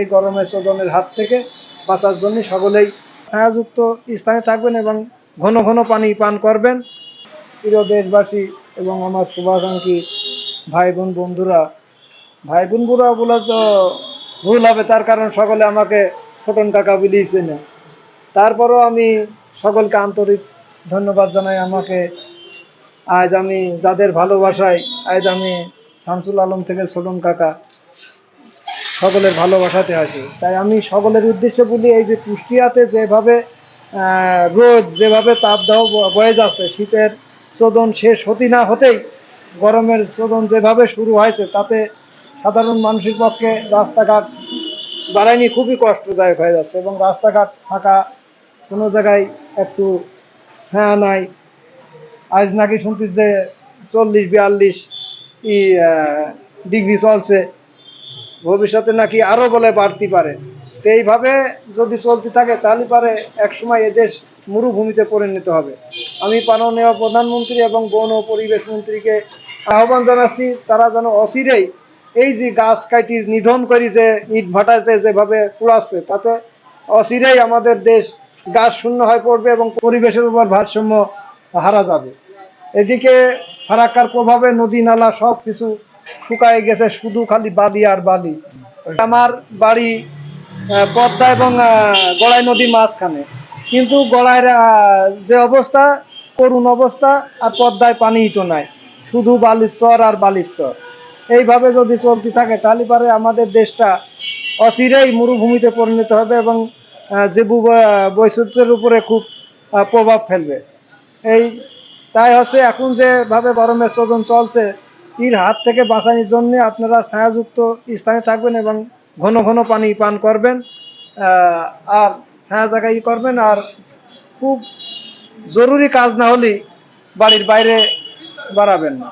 এই গরমের চোদনের হাত থেকে বাঁচার জন্য সকলেই ছায়াযুক্ত স্থানে থাকবেন এবং ঘন ঘন পানি পান করবেন। প্রিয় দেশবাসী এবং আমার শুভাকাঙ্ক্ষী ভাই বোন বন্ধুরা ভাই বোন বুড়া বলে তো ভুল হবে, তার কারণ সকলে আমাকে ছোটন কাকা বলিয়েছে না তারপরও আমি সকলকে আন্তরিক ধন্যবাদ জানাই আমাকে। আজ আমি যাদের ভালোবাসায়, আজ আমি শামসুল আলম থেকে ছোটন কাকা সকলের ভালোবাসাতে আছি তাই আমি সকলের উদ্দেশ্যে বলি, এই যে কুষ্টিয়াতে যেভাবে রোদ, যেভাবে তাপদাহ বয়ে যাচ্ছে, শীতের চোদন শেষ হতে না হতেই, গরমের চোদন যেভাবে শুরু হয়েছে, তাতে সাধারণ মানুষের পক্ষে রাস্তাঘাট বাড়ায়নি খুবই কষ্টদায়ক হয়ে যাচ্ছে এবং রাস্তাঘাট ফাঁকা কোনো জায়গায় একটু ছায়া নাই। আজ নাকি শুনছি যে চল্লিশ, বিয়াল্লিশ ডিগ্রি চলছে। ভবিষ্যতে নাকি আরও বলে বাড়তি পারে। তো এইভাবে যদি চলতে থাকে, তাহলে পারে একসময় এদেশ মরুভূমিতে পরিণত হবে। আমি মাননীয় প্রধানমন্ত্রী এবং বন ও পরিবেশ মন্ত্রীকে আহ্বান জানাচ্ছি, তারা যেন অচিরেই এই যে গাছ কাটি নিধন করি যে, ইট ভাটাতে যেভাবে পুড়াচ্ছে তাতে অচিরেই আমাদের দেশ গাছ শূন্য হয়ে পড়বে এবং পরিবেশের উপর ভারসাম্য হারা যাবে। এদিকে ফারাক্কার প্রভাবে নদী, নালা সব কিছু শুকায় গেছে শুধু খালি বালি আর বালি। আমার বাড়ি পদ্মা এবং গড়াই নদী মাঝখানে। কিন্তু গড়াইয়ের যে অবস্থা, করুণ অবস্থা, আর পদ্মায় পানিই তো নাই। শুধু বালিশ্বর আর বালিশ্বর। এইভাবে যদি চলতে থাকে, তাহলে পারে আমাদের দেশটা অচিরেই মরুভূমিতে পরিণত হবে এবং জীব বৈচিত্র্যের উপরে খুব প্রভাব ফেলবে। এই, তাই হচ্ছে এখন যেভাবে গরমের শোধন চলছে এর হাত থেকে বাঁচানোর জন্য আপনারা ছায়াযুক্ত স্থানে থাকবেন এবং ঘন ঘন পানি পান করবেন আর ছায়া জায়গায় করবেন, আর খুব জরুরি কাজ না হলে বাড়ির বাইরে বাড়াবেন না।